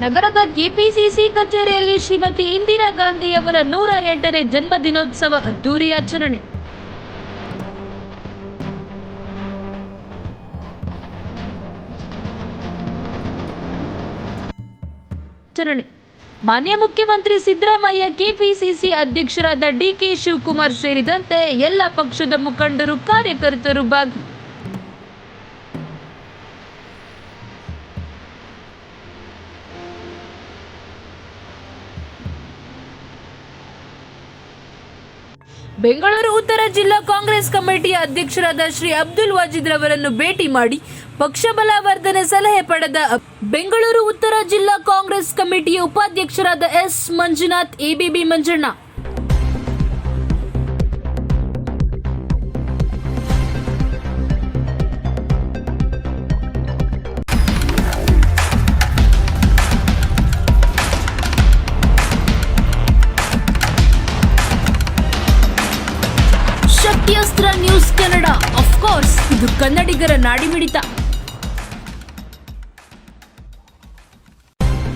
ನಗರದ ಕೆಪಿಸಿಸಿ ಕಚೇರಿಯಲ್ಲಿ ಶ್ರೀಮತಿ ಇಂದಿರಾ ಗಾಂಧಿಯವರ ನೂರ ಎಂಟನೇ ಜನ್ಮ ದಿನೋತ್ಸವ ಅದ್ದೂರಿ ಆಚರಣೆ. ಮಾನ್ಯ ಮುಖ್ಯಮಂತ್ರಿ ಸಿದ್ದರಾಮಯ್ಯ ಕೆಪಿಸಿಸಿ ಅಧ್ಯಕ್ಷರಾದ ಡಿಕೆ ಶಿವಕುಮಾರ್ ಸೇರಿದಂತೆ ಎಲ್ಲ ಪಕ್ಷದ ಮುಖಂಡರು, ಕಾರ್ಯಕರ್ತರು ಭಾಗಿ ಬೆಂಗಳೂರು ಉತ್ತರ ಜಿಲ್ಲಾ ಕಾಂಗ್ರೆಸ್ ಕಮಿಟಿಯ ಅಧ್ಯಕ್ಷರಾದ ಶ್ರೀ ಅಬ್ದುಲ್ ವಾಜಿದ್ ರವರನ್ನು ಭೇಟಿ ಮಾಡಿ ಪಕ್ಷ ಬಲವರ್ಧನೆ ಸಲಹೆ ಪಡೆದ ಬೆಂಗಳೂರು ಉತ್ತರ ಜಿಲ್ಲಾ ಕಾಂಗ್ರೆಸ್ ಕಮಿಟಿಯ ಉಪಾಧ್ಯಕ್ಷರಾದ ಎಸ್ ಮಂಜುನಾಥ್ ಎಬಿಬಿ ಮಂಜಣ್ಣ ಶಕ್ತಿಯಸ್ತ್ರ ನ್ಯೂಸ್ ಕನ್ನಡ ಅಫ್ಕೋರ್ಸ್ ಇದು ಕನ್ನಡಿಗರ ನಾಡಿಮಿಡಿತ.